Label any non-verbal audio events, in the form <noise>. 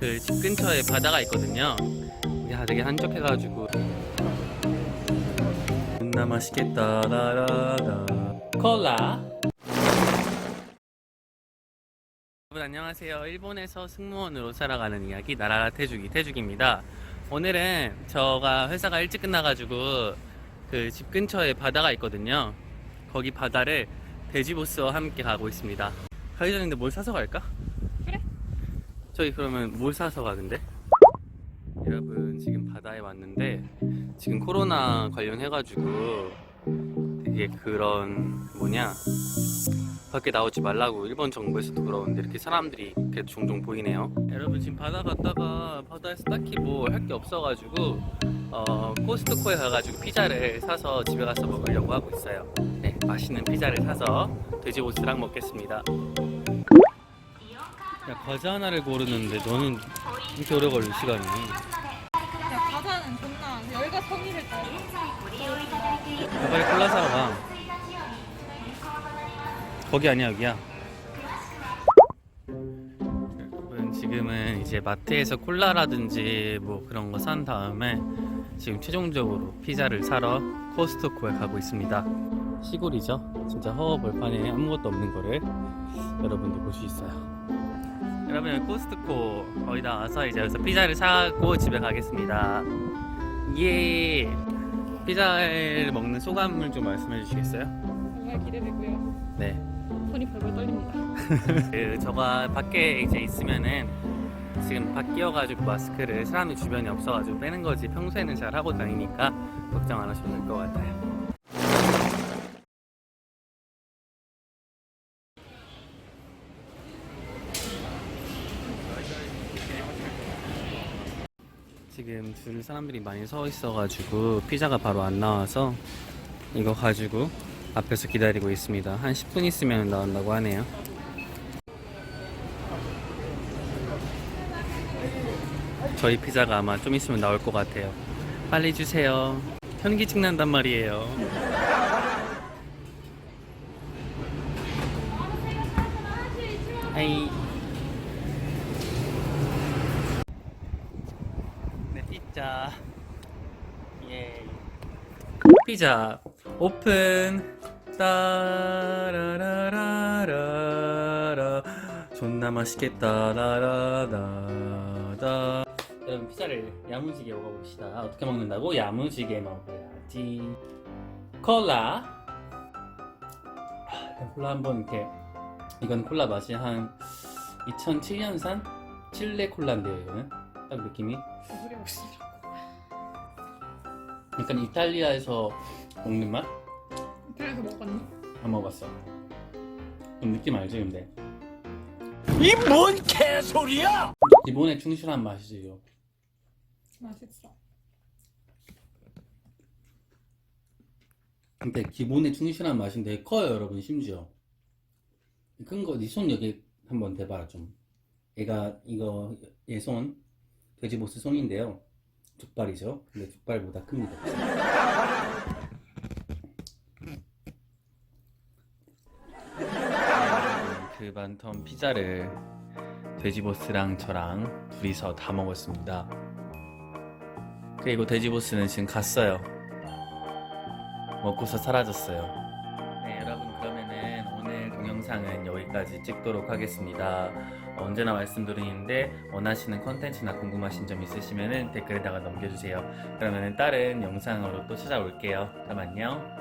그 집 근처에 바다가 있거든요. 야 되게 한적해가지고 존나 맛있겠다 라라라 콜라 여러분 안녕하세요. 일본에서 승무원으로 살아가는 이야기 나라라 태죽이 태죽입니다. 오늘은 저가 회사가 일찍 끝나가지고 그 집 근처에 바다가 있거든요. 거기 바다를 돼지보스와 함께 가고 있습니다. 가기 전에 근데 뭘 사서 갈까? 저희 그러면 뭘 사서 가는데? 여러분 지금 바다에 왔는데 지금 코로나 관련해가지고 되게 그런 뭐냐 밖에 나오지 말라고 일본 정부에서도 그러는데 이렇게 사람들이 이렇게 종종 보이네요. 여러분 지금 바다 갔다가 바다에서 딱히 뭐 할 게 없어가지고 어, 코스트코에 가가지고 피자를 사서 집에 가서 먹으려고 하고 있어요. 네, 맛있는 피자를 사서 돼지고스랑 먹겠습니다. 야 과자 하나를 고르는데 너는 이렇게 오래 걸릴 시간이? 야 과자는 존나 열과 성의를 따 야, 빨리 콜라 사러 가. 거기 아니야 여기야. 여러분 지금은 이제 마트에서 콜라라든지 뭐 그런 거 산 다음에 지금 최종적으로 피자를 사러 코스트코에 가고 있습니다. 시골이죠. 진짜 허허벌판에 아무것도 없는 거를 여러분들 볼수 있어요. 여러분 코스트코 거의 다 와서 이제 여기서 피자를 사고 집에 가겠습니다. 예. 피자를 먹는 소감을 좀 말씀해 주시겠어요? 정말 기대되고요. 네. 손이 벌벌 떨립니다. <laughs> 그 저가 밖에 이제 있으면은 지금 바뀌어가지고 마스크를 사람이 주변에 없어가지고 빼는 거지 평소에는 잘 하고 다니니까 걱정 안 하셔도 될 것 같아요. 지금 줄 사람들이 많이 서 있어가지고 피자가 바로 안 나와서 이거 가지고 앞에서 기다리고 있습니다. 한 10분 있으면 나온다고 하네요. 저희 피자가 아마 좀 있으면 나올 것 같아요. 빨리 주세요. 현기증 난단 말이에요. 하이. 네, 피 자. 예. 피자 오픈. 따라라라라라. 존나 맛있겠다. 라라라라. 여러분 피자를 야무지게 먹어봅시다. 어떻게 먹는다고? 야무지게 먹어야지. 콜라. 아, 콜라 한번 이렇게. 이건 콜라 맛이 한 2007년산 칠레 콜라인데요. 이거는 딱 느낌이. 약간 이탈리아에서 먹는 맛? 그래서 먹었니? 안 먹어봤어. 좀 느낌 알지 근데? 이 뭔 개소리야! 기본에 충실한 맛이지 이거. 맛있어. 근데 기본에 충실한 맛인데 커요 여러분 심지어. 큰 거, 네 손 여기 한번 대봐라 좀. 얘가 이거 얘손 돼지보스 손인데요. 족발이죠. 근데 족발보다 큽니다. 그 많던 피자를 돼지보스랑 저랑 둘이서 다 먹었습니다. 그리고 돼지보스는 지금 갔어요. 먹고서 사라졌어요. 네, 여러분 그러면은 오늘 동영상은 여기까지 찍도록 하겠습니다. 어, 언제나 말씀드리는데 원하시는 컨텐츠나 궁금하신 점 있으시면은 댓글에다가 남겨주세요. 그러면은 다른 영상으로 또 찾아올게요. 그럼 안녕.